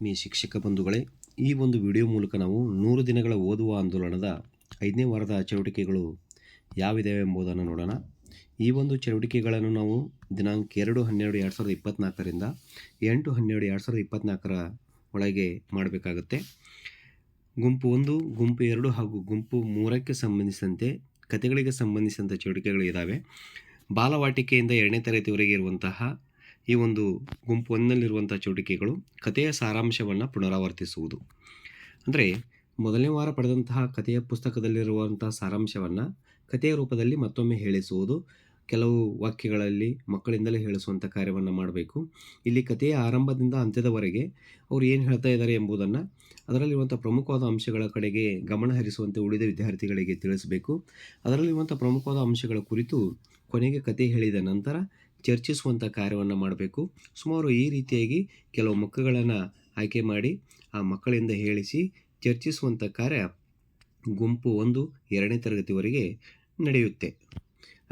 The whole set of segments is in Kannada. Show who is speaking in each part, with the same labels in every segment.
Speaker 1: ಆತ್ಮೀಯ ಶಿಕ್ಷಕ ಬಂಧುಗಳೇ, ಈ ಒಂದು ವಿಡಿಯೋ ಮೂಲಕ ನಾವು ನೂರು ದಿನಗಳ ಓದುವ ಆಂದೋಲನದ ಐದನೇ ವಾರದ ಚಟುವಟಿಕೆಗಳು ಯಾವಿದಾವೆ ಎಂಬುದನ್ನು ನೋಡೋಣ. ಈ ಒಂದು ಚಟುವಟಿಕೆಗಳನ್ನು ನಾವು ದಿನಾಂಕ ಎರಡು ಹನ್ನೆರಡು ಎರಡು ಸಾವಿರದ ಇಪ್ಪತ್ತ್ನಾಲ್ಕರಿಂದ ಎಂಟು ಹನ್ನೆರಡು ಎರಡು ಸಾವಿರದ ಇಪ್ಪತ್ತ್ನಾಲ್ಕರ ಒಳಗೆ ಮಾಡಬೇಕಾಗುತ್ತೆ. ಗುಂಪು ಒಂದು, ಗುಂಪು ಎರಡು ಹಾಗೂ ಗುಂಪು ಮೂರಕ್ಕೆ ಸಂಬಂಧಿಸಿದಂತೆ, ಕಥೆಗಳಿಗೆ ಸಂಬಂಧಿಸಿದಂಥ ಚಟುವಟಿಕೆಗಳು ಇದ್ದಾವೆ ಬಾಲವಾಟಿಕೆಯಿಂದ ಎರಡನೇ ತರಗತಿವರೆಗೆ ಇರುವಂತಹ ಈ ಒಂದು ಗುಂಪು ಒಂದಲ್ಲಿರುವಂಥ ಚಟುವಟಿಕೆಗಳು ಕಥೆಯ ಸಾರಾಂಶವನ್ನು ಪುನರಾವರ್ತಿಸುವುದು. ಅಂದರೆ ಮೊದಲನೇ ವಾರ ಪಡೆದಂತಹ ಕಥೆಯ ಪುಸ್ತಕದಲ್ಲಿರುವಂತಹ ಸಾರಾಂಶವನ್ನು ಕಥೆಯ ರೂಪದಲ್ಲಿ ಮತ್ತೊಮ್ಮೆ ಹೇಳಿಸುವುದು, ಕೆಲವು ವಾಕ್ಯಗಳಲ್ಲಿ ಮಕ್ಕಳಿಂದಲೇ ಹೇಳಿಸುವಂಥ ಕಾರ್ಯವನ್ನು ಮಾಡಬೇಕು. ಇಲ್ಲಿ ಕಥೆಯ ಆರಂಭದಿಂದ ಅಂತ್ಯದವರೆಗೆ ಅವರು ಏನು ಹೇಳ್ತಾ ಇದ್ದಾರೆ ಎಂಬುದನ್ನು ಅದರಲ್ಲಿರುವಂಥ ಪ್ರಮುಖವಾದ ಅಂಶಗಳ ಕಡೆಗೆ ಗಮನ ಹರಿಸುವಂತೆ ಉಳಿದ ವಿದ್ಯಾರ್ಥಿಗಳಿಗೆ ತಿಳಿಸಬೇಕು. ಅದರಲ್ಲಿರುವಂಥ ಪ್ರಮುಖವಾದ ಅಂಶಗಳ ಕುರಿತು ಕೊನೆಗೆ ಕತೆ ಹೇಳಿದ ನಂತರ ಚರ್ಚಿಸುವಂಥ ಕಾರ್ಯವನ್ನು ಮಾಡಬೇಕು. ಸುಮಾರು ಈ ರೀತಿಯಾಗಿ ಕೆಲವು ಮಕ್ಕಳನ್ನು ಆಯ್ಕೆ ಮಾಡಿ ಆ ಮಕ್ಕಳಿಂದ ಹೇಳಿಸಿ ಚರ್ಚಿಸುವಂಥ ಕಾರ್ಯ ಗುಂಪು ಒಂದು, ಎರಡನೇ ತರಗತಿವರೆಗೆ ನಡೆಯುತ್ತೆ.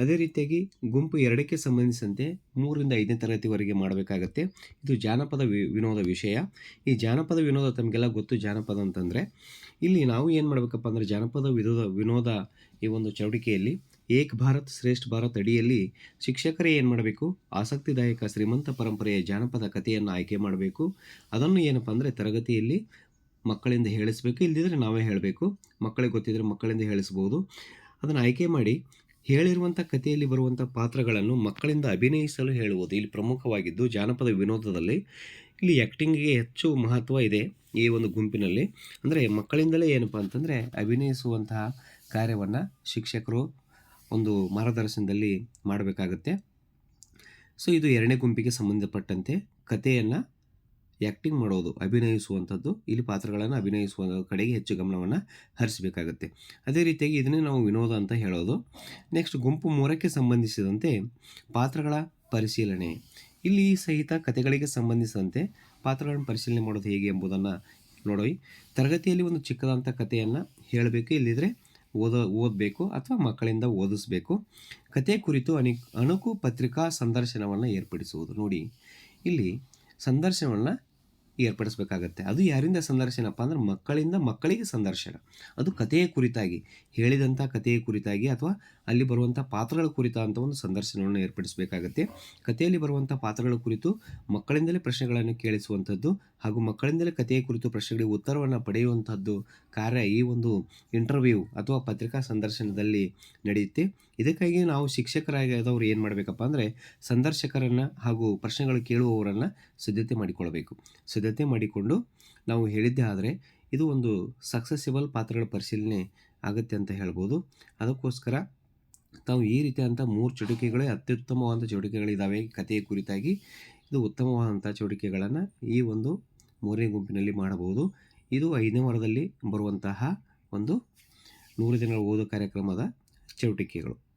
Speaker 1: ಅದೇ ರೀತಿಯಾಗಿ ಗುಂಪು ಎರಡಕ್ಕೆ ಸಂಬಂಧಿಸಿದಂತೆ ಮೂರರಿಂದ ಐದನೇ ತರಗತಿವರೆಗೆ ಮಾಡಬೇಕಾಗತ್ತೆ. ಇದು ಜಾನಪದ ವಿ, ವಿನೋದ ವಿಷಯ. ಈ ಜಾನಪದ ವಿನೋದ ತಮಗೆಲ್ಲ ಗೊತ್ತು. ಜಾನಪದ ಅಂತಂದರೆ ಇಲ್ಲಿ ನಾವು ಏನು ಮಾಡಬೇಕಪ್ಪ ಅಂದರೆ ಜಾನಪದ ವಿನೋದ ವಿನೋದ ಈ ಒಂದು ಚಟುವಟಿಕೆಯಲ್ಲಿ ಏಕ್ ಭಾರತ್ ಶ್ರೇಷ್ಠ ಭಾರತ್ ಅಡಿಯಲ್ಲಿ ಶಿಕ್ಷಕರೇ ಏನು ಮಾಡಬೇಕು? ಆಸಕ್ತಿದಾಯಕ ಶ್ರೀಮಂತ ಪರಂಪರೆಯ ಜಾನಪದ ಕಥೆಯನ್ನು ಆಯ್ಕೆ ಮಾಡಬೇಕು. ಅದನ್ನು ಏನಪ್ಪ ಅಂದರೆ ತರಗತಿಯಲ್ಲಿ ಮಕ್ಕಳಿಂದ ಹೇಳಿಸ್ಬೇಕು. ಇಲ್ಲದಿದ್ದರೆ ನಾವೇ ಹೇಳಬೇಕು. ಮಕ್ಕಳಿಗೆ ಗೊತ್ತಿದ್ದರೆ ಮಕ್ಕಳಿಂದ ಹೇಳಿಸ್ಬೋದು. ಅದನ್ನು ಆಯ್ಕೆ ಮಾಡಿ ಹೇಳಿರುವಂಥ ಕಥೆಯಲ್ಲಿ ಬರುವಂಥ ಪಾತ್ರಗಳನ್ನು ಮಕ್ಕಳಿಂದ ಅಭಿನಯಿಸಲು ಹೇಳುವುದು. ಇಲ್ಲಿ ಪ್ರಮುಖವಾಗಿದ್ದು ಜಾನಪದ ವಿನೋದದಲ್ಲಿ ಇಲ್ಲಿ ಆ್ಯಕ್ಟಿಂಗಿಗೆ ಹೆಚ್ಚು ಮಹತ್ವ ಇದೆ ಈ ಒಂದು ಗುಂಪಿನಲ್ಲಿ. ಅಂದರೆ ಮಕ್ಕಳಿಂದಲೇ ಏನಪ್ಪ ಅಂತಂದರೆ ಅಭಿನಯಿಸುವಂತಹ ಕಾರ್ಯವನ್ನು ಶಿಕ್ಷಕರು ಒಂದು ಮಾರ್ಗದರ್ಶನದಲ್ಲಿ ಮಾಡಬೇಕಾಗತ್ತೆ. ಸೊ, ಇದು ಎರಡನೇ ಗುಂಪಿಗೆ ಸಂಬಂಧಪಟ್ಟಂತೆ ಕಥೆಯನ್ನು ಆ್ಯಕ್ಟಿಂಗ್ ಮಾಡೋದು, ಅಭಿನಯಿಸುವಂಥದ್ದು, ಇಲ್ಲಿ ಪಾತ್ರಗಳನ್ನು ಅಭಿನಯಿಸುವ ಕಡೆಗೆ ಹೆಚ್ಚು ಗಮನವನ್ನು ಹರಿಸಬೇಕಾಗುತ್ತೆ. ಅದೇ ರೀತಿಯಾಗಿ ಇದನ್ನೇ ನಾವು ವಿನೋದ ಅಂತ ಹೇಳೋದು. ನೆಕ್ಸ್ಟ್ ಗುಂಪು ಮೂರಕ್ಕೆ ಸಂಬಂಧಿಸಿದಂತೆ ಪಾತ್ರಗಳ ಪರಿಶೀಲನೆ. ಇಲ್ಲಿ ಸಹಿತ ಕಥೆಗಳಿಗೆ ಸಂಬಂಧಿಸಿದಂತೆ ಪಾತ್ರಗಳನ್ನು ಪರಿಶೀಲನೆ ಮಾಡೋದು ಹೇಗೆ ಎಂಬುದನ್ನು ನೋಡಿ ತರಗತಿಯಲ್ಲಿ ಒಂದು ಚಿಕ್ಕದಂಥ ಕಥೆಯನ್ನು ಹೇಳಬೇಕು. ಇಲ್ಲಿದ್ರೆ ಓದ, ಓದಬೇಕು ಅಥವಾ ಮಕ್ಕಳಿಂದ ಓದಿಸ್ಬೇಕು. ಕತೆ ಕುರಿತು ಅನಿ, ಅಣುಕು ಪತ್ರಿಕಾ ಸಂದರ್ಶನವನ್ನು ಏರ್ಪಡಿಸುವುದು. ನೋಡಿ, ಇಲ್ಲಿ ಸಂದರ್ಶನವನ್ನು ಏರ್ಪಡಿಸಬೇಕಾಗತ್ತೆ. ಅದು ಯಾರಿಂದ ಸಂದರ್ಶನಪ್ಪ ಅಂದ್ರೆ ಮಕ್ಕಳಿಂದ ಮಕ್ಕಳಿಗೆ ಸಂದರ್ಶನ. ಅದು ಕಥೆಯ ಕುರಿತಾಗಿ, ಹೇಳಿದಂಥ ಕಥೆಯ ಕುರಿತಾಗಿ ಅಥವಾ ಅಲ್ಲಿ ಬರುವಂಥ ಪಾತ್ರಗಳ ಕುರಿತಾದಂಥ ಒಂದು ಸಂದರ್ಶನವನ್ನು ಏರ್ಪಡಿಸಬೇಕಾಗತ್ತೆ. ಕಥೆಯಲ್ಲಿ ಬರುವಂಥ ಪಾತ್ರಗಳ ಕುರಿತು ಮಕ್ಕಳಿಂದಲೇ ಪ್ರಶ್ನೆಗಳನ್ನು ಕೇಳಿಸುವಂಥದ್ದು ಹಾಗೂ ಮಕ್ಕಳಿಂದಲೇ ಕಥೆಯ ಕುರಿತು ಪ್ರಶ್ನೆಗಳಿಗೆ ಉತ್ತರವನ್ನು ಪಡೆಯುವಂಥದ್ದು ಕಾರ್ಯ ಈ ಒಂದು ಇಂಟರ್ವ್ಯೂ ಅಥವಾ ಪತ್ರಿಕಾ ಸಂದರ್ಶನದಲ್ಲಿ ನಡೆಯುತ್ತೆ. ಇದಕ್ಕಾಗಿ ನಾವು ಶಿಕ್ಷಕರಾಗಿದವರು ಏನು ಮಾಡಬೇಕಪ್ಪ ಅಂದರೆ ಸಂದರ್ಶಕರನ್ನು ಹಾಗೂ ಪ್ರಶ್ನೆಗಳು ಕೇಳುವವರನ್ನು ಸಿದ್ಧತೆ ಮಾಡಿಕೊಳ್ಬೇಕು. ಸಿದ್ಧತೆ ಮಾಡಿಕೊಂಡು ನಾವು ಹೇಳಿದ್ದೇ ಆದರೆ ಇದು ಒಂದು ಸಕ್ಸಸಿಬಲ್ ಪಾತ್ರಗಳ ಪರಿಶೀಲನೆ ಆಗುತ್ತೆ ಅಂತ ಹೇಳ್ಬೋದು. ಅದಕ್ಕೋಸ್ಕರ ತಾವು ಈ ರೀತಿಯಾದಂಥ ಮೂರು ಚಟುವಟಿಕೆಗಳೇ ಅತ್ಯುತ್ತಮವಾದಂಥ ಚಟುವಟಿಕೆಗಳಿದ್ದಾವೆ ಕಥೆಯ ಕುರಿತಾಗಿ ಇದು ಉತ್ತಮವಾದಂಥ ಚಟುವಟಿಕೆಗಳನ್ನು ಈ ಒಂದು ಮೂರನೇ ಗುಂಪಿನಲ್ಲಿ ಮಾಡಬಹುದು. ಇದು ಐದನೇ ವಾರದಲ್ಲಿ ಬರುವಂತಹ ಒಂದು ನೂರು ದಿನಗಳ ಓದು ಕಾರ್ಯಕ್ರಮದ ಚಟುವಟಿಕೆಗಳು.